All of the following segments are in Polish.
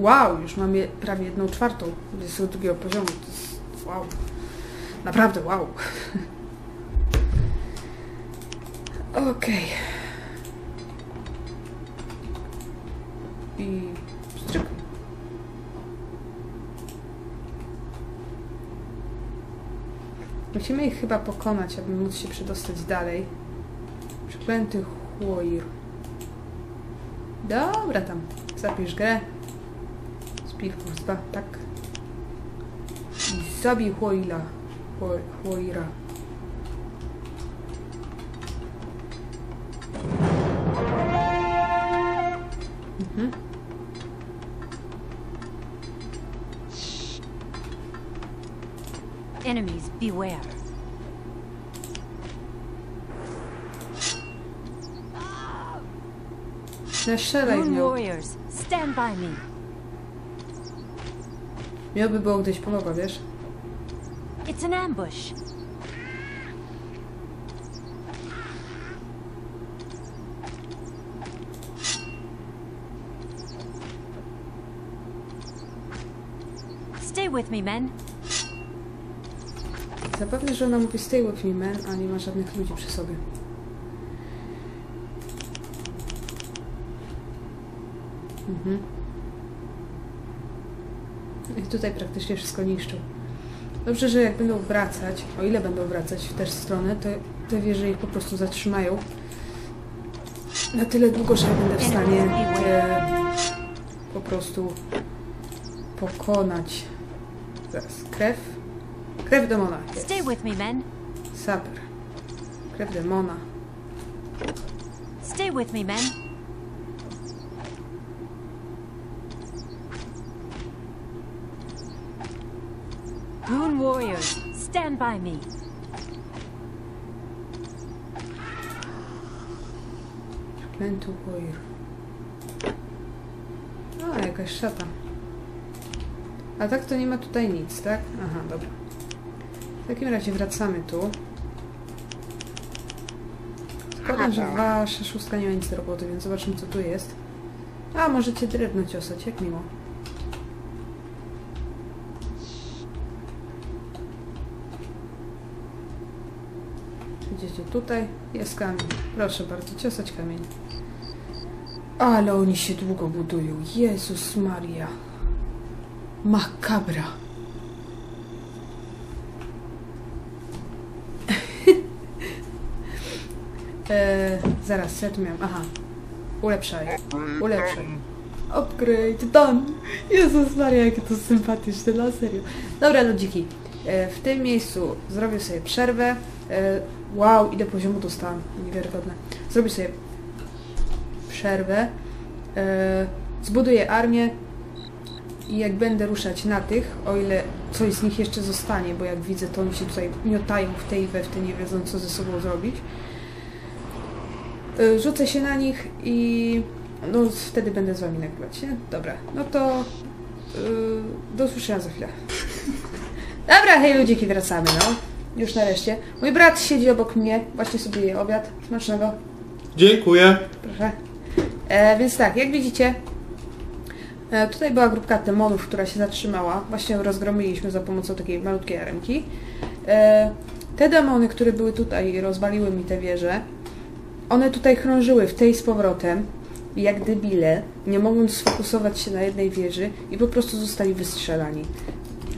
Wow, już mamy prawie jedną czwartą 22 poziomu. To jest wow. Naprawdę wow. Okej. I stryk. Musimy ich chyba pokonać, aby móc się przedostać dalej. Przeklęty chłoir. Dobra tam. Zapisz grę. Speed Force 2, tak. I zabij chłoila. Chło- Chłoira. Mhm. Enemies, beware. Strzelaj w Moon nią. warriors, stand by me. Miałby było gdzieś pomogła, wiesz? It's an ambush. Stay with me, men. Zapewne, że ona mówi stay with me man, a nie ma żadnych ludzi przy sobie. Mhm. I tutaj praktycznie wszystko niszczył. Dobrze, że jak będą wracać, o ile będą wracać w tę stronę, to te wieże ich po prostu zatrzymają. Na tyle długo, że ja będę w stanie e, po prostu pokonać. Zaraz, krew. Krew demona. Jest. Stay with me, men. Saper. Krew demona. Stay with me, men. Stand by me. Przeklęty choir. A, jakaś szata. A tak to nie ma tutaj nic, tak? Aha, dobra. W takim razie wracamy tu. Szkoda, że wasza szóstka nie ma nic do roboty, więc zobaczymy co tu jest. A, możecie drewno ciosać, jak miło. Tutaj, jest kamień. Proszę bardzo, ciosać kamień. Ale oni się długo budują. Jezus Maria. Makabra. e, zaraz, ja tu miałam? Aha. Ulepszaj. Ulepszaj. Upgrade, done. Jezus Maria, jakie to sympatyczne, na serio. Dobra, ludziki. E, w tym miejscu zrobię sobie przerwę. E, wow, ile poziomu dostałam. Niewiarygodne. Zrobię sobie przerwę. E, zbuduję armię i jak będę ruszać na tych, o ile coś z nich jeszcze zostanie, bo jak widzę, to oni się tutaj miotają w tej i we w tej, nie wiedzą co ze sobą zrobić. E, rzucę się na nich i no wtedy będę z wami nagrywać, nie? Dobra, no to e, do usłyszenia za chwilę. Dobra, hej ludziki, wracamy, no. Już nareszcie. Mój brat siedzi obok mnie, właśnie sobie je obiad. Smacznego. Dziękuję. Proszę. E, więc tak, jak widzicie, e, tutaj była grupka demonów, która się zatrzymała. Właśnie ją rozgromiliśmy za pomocą takiej malutkiej aremki. E, te demony, które były tutaj i rozwaliły mi te wieże, one tutaj krążyły w tej z powrotem, jak debile, nie mogąc sfokusować się na jednej wieży i po prostu zostali wystrzelani.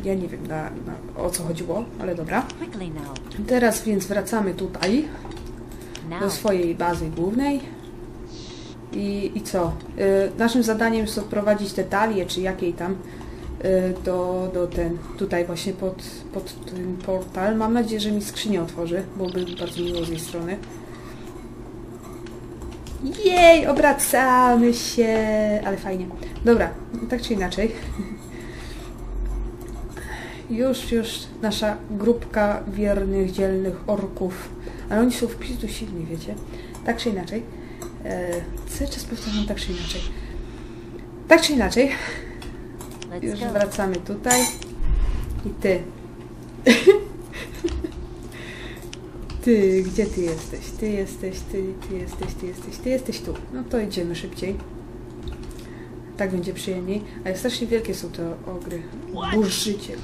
Ja nie wiem na, na, o co chodziło, ale dobra. Teraz więc wracamy tutaj do swojej bazy głównej. I, i co? Y, naszym zadaniem jest odprowadzić te talie, czy jakiej tam, y, do, do ten, tutaj właśnie pod, pod ten portal. Mam nadzieję, że mi skrzynię otworzy, bo by bardzo miło z jej strony. Jej, obracamy się, ale fajnie. Dobra, tak czy inaczej. Już, już nasza grupka wiernych, dzielnych orków. Ale oni są w pizdu silni, wiecie? Tak czy inaczej. E, cały czas powtarzam tak czy inaczej. Tak czy inaczej. Let's Już go. wracamy tutaj. I ty. Ty, gdzie ty jesteś? Ty jesteś, ty, ty jesteś, ty jesteś, ty jesteś tu. No to idziemy szybciej. Tak będzie przyjemniej. Ale strasznie wielkie są te ogry. Burzyciel.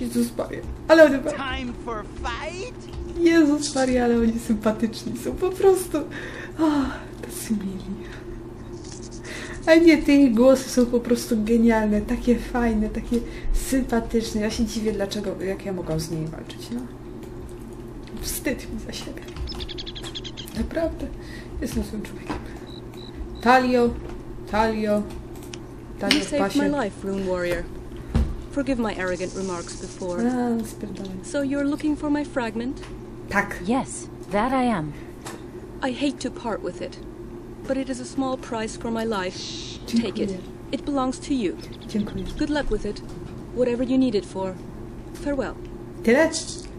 Jezus Maria. Ale one... Time for fight? Jezus Maria, ale oni sympatyczni są. Po prostu... Oh, tacy mili. A nie, te ich głosy są po prostu genialne. Takie fajne, takie sympatyczne. Ja się dziwię, dlaczego, jak ja mogłam z nimi walczyć, no. Wstyd mi za siebie. Naprawdę. Jestem złym człowiekiem. Talio, Talio, Talio w pasie. Forgive my arrogant remarks before. A, spierdolę. So you're looking for my fragment? Tak. Yes, that I am. I hate to part with it, but it is a small price for my life. Take it. Dziękuję. It belongs to you. Dziękuję. Good luck with it. Whatever you need it for. Farewell. Tyle?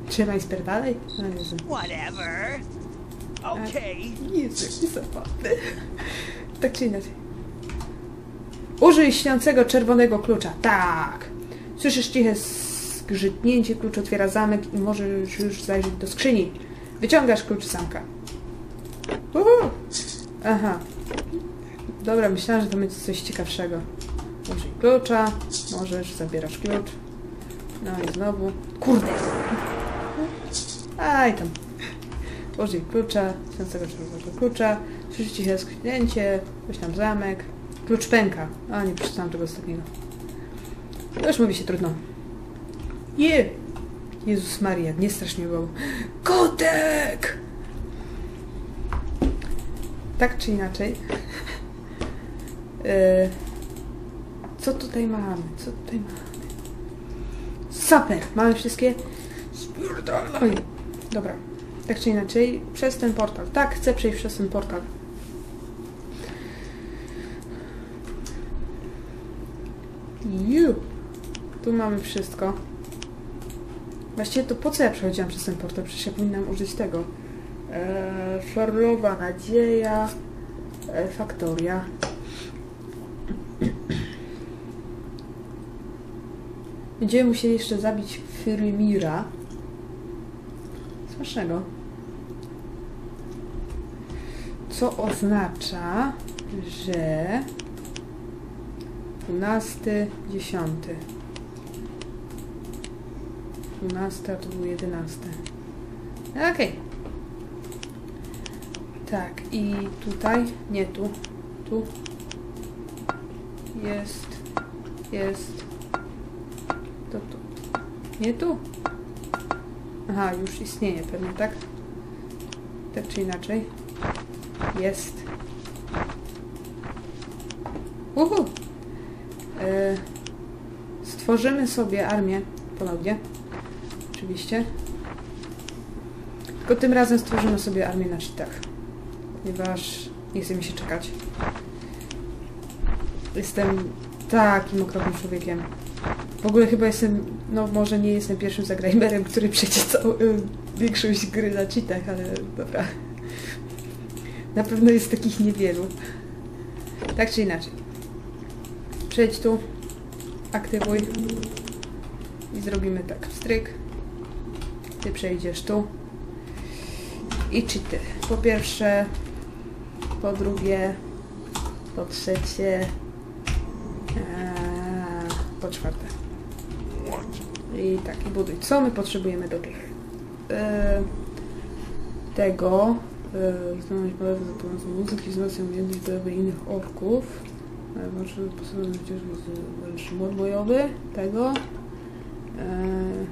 Trzymaj spierdalej? No Jezu. Whatever. Okay. Jezu, jaki zabawny. Tak czy inaczej. Użyj śniącego czerwonego klucza. Tak. Słyszysz ciche zgrzytnięcie, klucz otwiera zamek i możesz już zajrzeć do skrzyni. Wyciągasz klucz zamka. Uhu. Aha. Dobra, myślałam, że to będzie coś ciekawszego. Użyj klucza. Możesz, zabierasz klucz. No i znowu. Kurde. Aj tam. Użyj klucza, śniącego czerwonego klucza. Słyszy ciche skrzydnięcie, coś tam zamek. Klucz pęka. A, nie przeczytałam tego ostatniego. To już mówi się trudno. Je! Jezus Maria, nie strasznie było. Kotek! Tak czy inaczej. E, co tutaj mamy? Co tutaj mamy? Super! Mamy wszystkie? Spierdalaj! Dobra. Tak czy inaczej, przez ten portal. Tak, chcę przejść przez ten portal. Ju! Tu mamy wszystko. Właściwie to po co ja przechodziłam przez ten portal? Przecież ja powinnam użyć tego. Eee, Szorlowa Nadzieja. E, faktoria. Będziemy musieli jeszcze zabić Fyrymira. Smacznego. Co oznacza, że 12, 10. 12, a to był 11. Okej. Tak, i tutaj, nie tu, tu jest, jest, to tu, nie tu. Aha, już istnieje pewnie, tak? Tak czy inaczej. Jest. Uhu! E, stworzymy sobie armię ponownie. Oczywiście. Tylko tym razem stworzymy sobie armię na cheatach. Ponieważ nie chce mi się czekać. Jestem takim okropnym człowiekiem. W ogóle chyba jestem, no może nie jestem pierwszym zagrajmerem, który przejdzie całą y, większość gry na cheatach, ale dobra. Na pewno jest takich niewielu. Tak czy inaczej. Przejdź tu, aktywuj i zrobimy tak. Stryk. Ty przejdziesz tu. I cheaty. Po pierwsze, po drugie, po trzecie, eee, po czwarte. I tak, i buduj. Co my potrzebujemy do tych? Eee, tego. Eee, znaleźć balewę za pomocą muzyki, wzmacniam umiejętność bojowej innych orków. Eee, może sposobem wycieczki z bojowy. Tego. Eee, mm,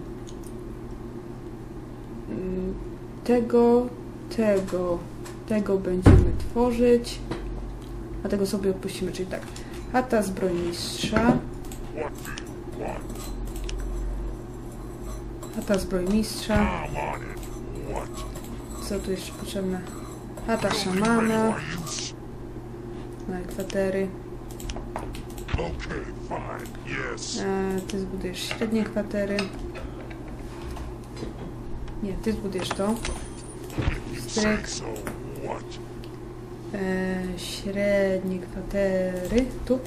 tego, tego, tego będziemy tworzyć. A tego sobie odpuścimy, czyli tak. Chata zbrojmistrza. Chata zbrojmistrza. Co tu jeszcze potrzebne? Chata szamana. I kwatery. Okay, fine. Yes. E, ty zbudujesz średnie kwatery. Nie, ty zbudujesz to. Stryk. E, średnie kwatery. Tu.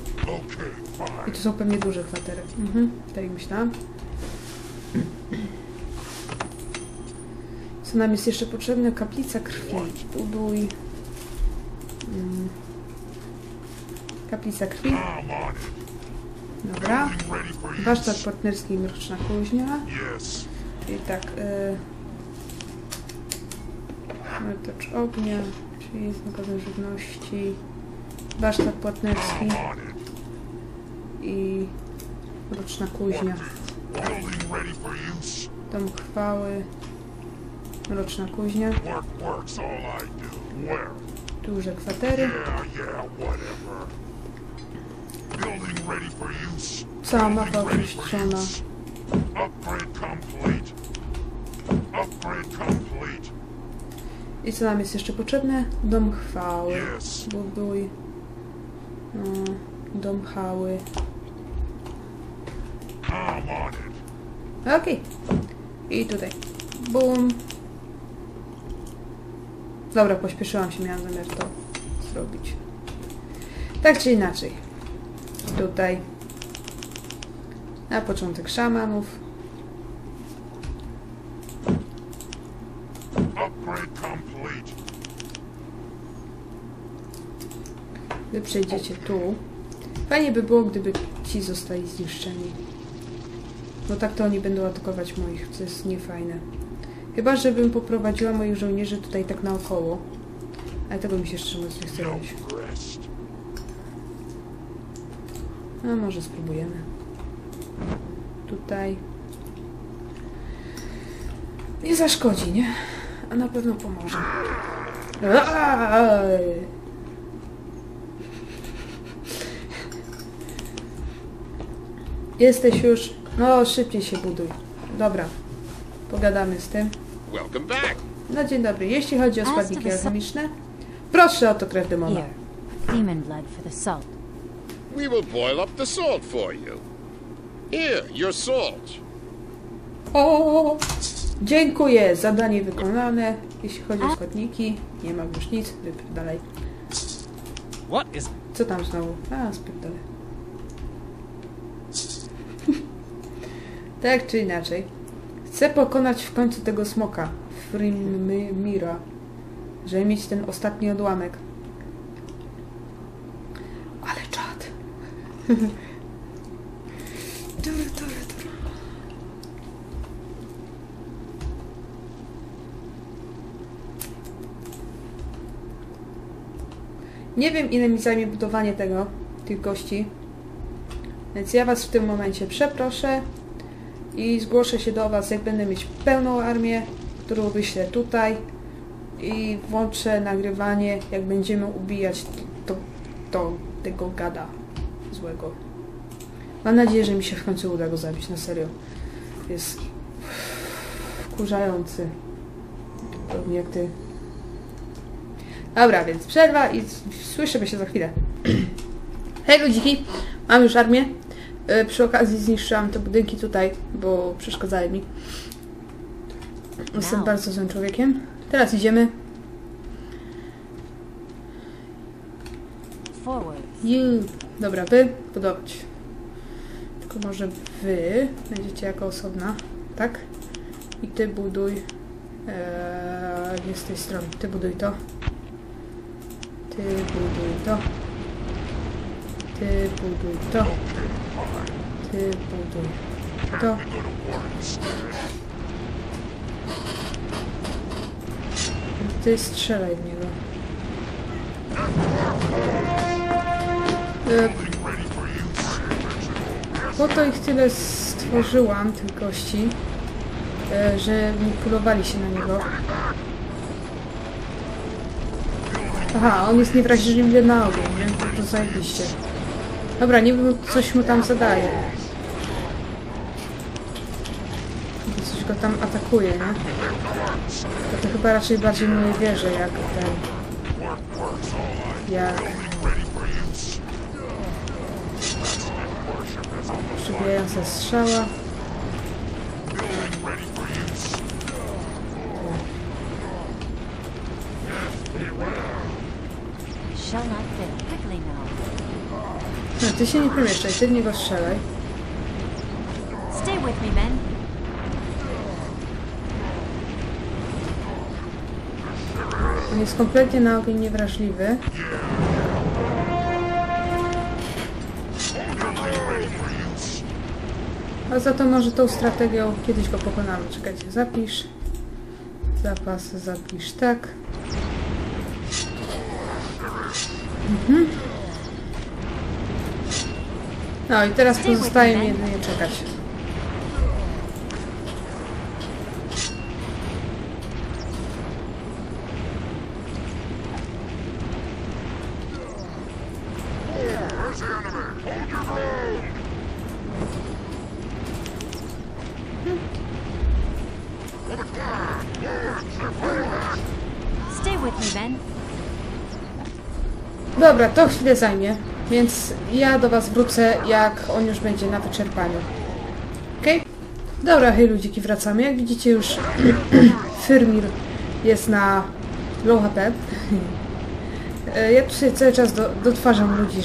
I tu są pewnie duże kwatery. Mhm, tak jak myślałam. Co nam jest jeszcze potrzebne? Kaplica krwi. Buduj. Mm. Kaplica krwi. Dobra. Warsztat partnerski i mroczna kuźnia. Yes. I tak. Y... Miotacz ognia, czyli z magazynu żywności. Warsztat it. i mroczna kuźnia. Dom chwały. Mroczna kuźnia. Duże kwatery. Cała mapa oczyszczona. Upgrade complete. Upgrade complete. I co nam jest jeszcze potrzebne? Dom chwały. Buduj. No, dom it. Okej. I tutaj. Bum. Dobra, pośpieszyłam się, miałam zamiar to zrobić. Tak czy inaczej. Tutaj. Na początek szamanów. Upgrade complete. Wy przejdziecie tu. Fajnie by było, gdyby ci zostali zniszczeni. Bo tak to oni będą atakować moich, co jest niefajne. Chyba, żebym poprowadziła moich żołnierzy tutaj tak naokoło. Ale tego mi się szczerze mówiąc nie chce No robić. A może spróbujemy. Tutaj. Nie zaszkodzi, nie? A na pewno pomoże. Aaaa! Jesteś już. No, szybciej się buduj. Dobra. Pogadamy z tym. Welcome back. No dzień dobry. Jeśli chodzi o składniki alchemiczne, proszę o to krew demona. Here. Demon blood for the salt. We will boil up the salt for you. Here, your salt. O! Dziękuję, zadanie wykonane. Jeśli chodzi o składniki, nie ma już nic, wypierdalaj. Is Co tam znowu? A, spierdalaj. tak czy inaczej. Chcę pokonać w końcu tego smoka. Frimira. Żeby mieć ten ostatni odłamek. Ale czad. Dur, dur, dur. Nie wiem, ile mi zajmie budowanie tego, tych gości. Więc ja Was w tym momencie przeproszę i zgłoszę się do Was, jak będę mieć pełną armię, którą wyślę tutaj i włączę nagrywanie, jak będziemy ubijać to, to tego gada złego. Mam nadzieję, że mi się w końcu uda go zabić, na serio. Jest wkurzający. Podobnie jak ty. Dobra, więc przerwa i słyszymy się za chwilę. Hej ludziki, mam już armię. E, Przy okazji zniszczyłam te budynki tutaj, bo przeszkadzały mi. Jestem bardzo złym człowiekiem. Teraz idziemy. You. Dobra, wy budować. Tylko może wy będziecie jako osobna, tak? I ty buduj. Eee, nie z tej strony. Ty buduj to. Ty buduj to. Ty buduj to. Ty buduj to. Ty strzelaj w niego. E, Po to ich tyle stworzyłam, tych gości, e, że mi polowali się na niego. Aha, on jest niewrażliwy na ogień, nie? To, zajebiście. Dobra, niby coś mu tam zadaje. Coś go tam atakuje, nie? To, to chyba raczej bardziej moje wieże, jak ten... Jak... Przybijająca strzała. Ty się nie pomieszczaj, ty nie go strzelaj. Stay with me, men. On jest kompletnie na ogień niewrażliwy. A za to może tą strategią kiedyś go pokonamy. Czekajcie, zapisz. Zapas zapisz, tak. Mhm. No i teraz pozostaje mi jedynie czekać. Dobra, to chwilę zajmie, więc ja do Was wrócę, jak on już będzie na wyczerpaniu. Okej? Dobra, hej ludziki, wracamy. Jak widzicie już Fyrmir jest na low HP. Ja tutaj cały czas do, dotwarzam ludzi,